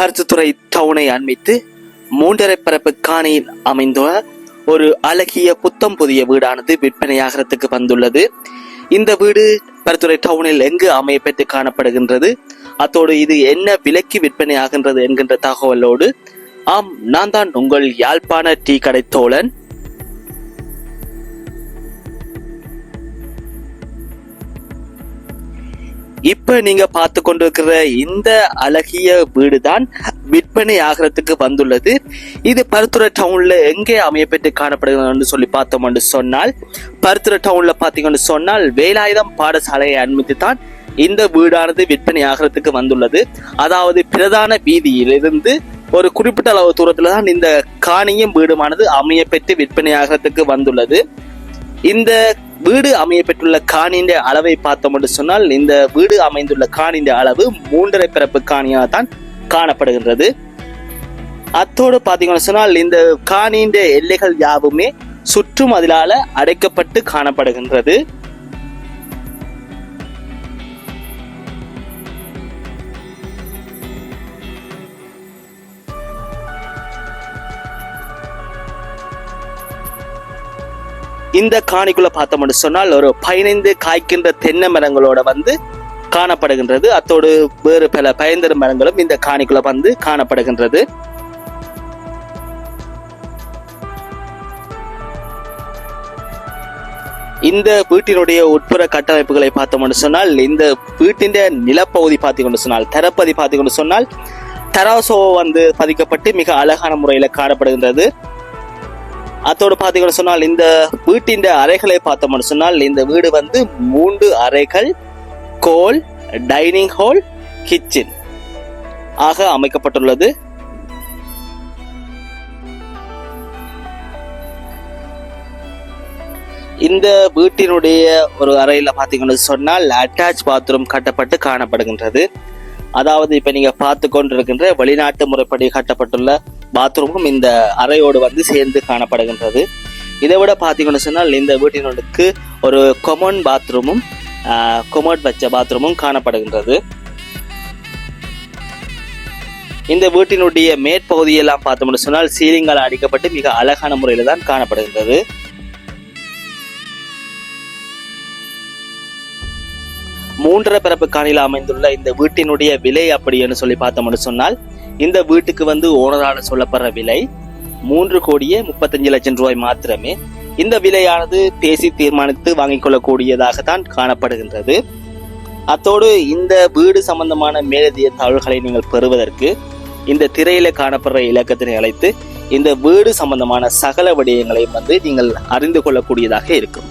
பருத்தித்துறை டவுனை அண்மித்து மூன்றரை பரப்பு காணியில் அமைந்துள்ள ஒரு அழகிய புத்தம் புதிய வீடானது விற்பனையாகிறதுக்கு வந்துள்ளது. இந்த வீடு பருத்துறை டவுனில் எங்கு அமைய பெற்று காணப்படுகின்றது? அத்தோடு இது என்ன விலைக்கு விற்பனை ஆகின்றது என்கின்ற தகவலோடு ஆம் நான் தான் உங்கள் யாழ்ப்பாண டீ கடை தோழன். இப்ப நீங்க பார்த்து கொண்டிருக்கிற இந்த அழகிய வீடு தான் விற்பனை ஆகிறதுக்கு வந்துள்ளது. இது பருத்துறை டவுன்ல எங்கே அமையப்பெற்று காணப்படுகிறது சொல்லி பார்த்தோம் என்று சொன்னால் பருத்துறை டவுன்ல பாத்தீங்கன்னு சொன்னால் வேலாயுதம் பாடசாலையை அனுமதி தான் இந்த வீடானது விற்பனை ஆகிறதுக்கு வந்துள்ளது. அதாவது பிரதான வீதியிலிருந்து ஒரு குறிப்பிட்ட அளவு தூரத்துல தான் இந்த காணியும் வீடுமானது அமையப்பெற்று விற்பனை ஆகிறதுக்கு வந்துள்ளது. இந்த வீடு அமைய பெற்றுள்ள காணின்ற அளவை பார்த்தோம் என்று சொன்னால் இந்த வீடு அமைந்துள்ள காணின்ற அளவு மூன்றரை பிறப்பு காணியாக தான் காணப்படுகின்றது. அத்தோடு பார்த்தீங்கன்னு சொன்னால் இந்த காணின்ற எல்லைகள் யாவுமே சுற்றும் அதிலால அடைக்கப்பட்டு காணப்படுகின்றது. இந்த காணிக்குள்ள பார்த்தோம்னு சொன்னால் ஒரு பதினைந்து காய்க்கின்ற தென்னை மரங்களோட வந்து காணப்படுகின்றது. அத்தோடு வேறு பல பயந்தரு மரங்களும் இந்த காணிக்குள்ள வந்து காணப்படுகின்றது. இந்த வீட்டினுடைய உட்புற கட்டமைப்புகளை பார்த்தோம்னு சொன்னால் இந்த வீட்டின் நிலப்பகுதி பார்த்துக்கொண்டு சொன்னால் தரப்பதி பார்த்துக்கொண்டு சொன்னால் தராசோ வந்து பதிக்கப்பட்டு மிக அழகான முறையில் காணப்படுகின்றது. அத்தோடு பார்த்தீங்கன்னு சொன்னால் இந்த வீட்டின் அறைகளை பார்த்தோம்னு சொன்னால் இந்த வீடு வந்து மூன்று அறைகள் கோல் டைனிங் ஹால் கிச்சன் ஆக அமைக்கப்பட்டுள்ளது. இந்த வீட்டினுடைய ஒரு அறையில் பார்த்தீங்கன்னு சொன்னால் அட்டாச் பாத்ரூம் கட்டப்பட்டு காணப்படுகின்றது. அதாவது இப்போ நீங்கள் பார்த்து கொண்டிருக்கின்ற வெளிநாட்டு முறைப்படி கட்டப்பட்டுள்ள பாத்ரூமும் இந்த அறையோடு வந்து சேர்ந்து காணப்படுகின்றது. இதை விட பார்த்தீங்கன்னு சொன்னால் இந்த வீட்டினுக்கு ஒரு கொமன் பாத்ரூமும் கொமோட் வச்ச பாத்ரூமும் காணப்படுகின்றது. இந்த வீட்டினுடைய மேற்பகுதியெல்லாம் பார்த்தோம்னு சொன்னால் சீலிங்கால் அடிக்கப்பட்டு மிக அழகான முறையில் தான் காணப்படுகின்றது. மூன்றரை பிறப்பு காணியில் அமைந்துள்ள இந்த வீட்டினுடைய விலை அப்படின்னு சொல்லி பார்த்தோம்னு சொன்னால் இந்த வீட்டுக்கு வந்து ஓனரான சொல்லப்படுற விலை மூன்று கோடியே முப்பத்தஞ்சு லட்சம் ரூபாய் மாத்திரமே. இந்த விலையானது பேசி தீர்மானித்து வாங்கிக் கொள்ளக்கூடியதாகத்தான் காணப்படுகின்றது. அத்தோடு இந்த வீடு சம்பந்தமான மேலதிய தகவல்களை நீங்கள் பெறுவதற்கு இந்த திரையில காணப்படுற இலக்கத்தினை அழைத்து இந்த வீடு சம்பந்தமான சகல விடயங்களையும் வந்து நீங்கள் அறிந்து கொள்ளக்கூடியதாக இருக்கும்.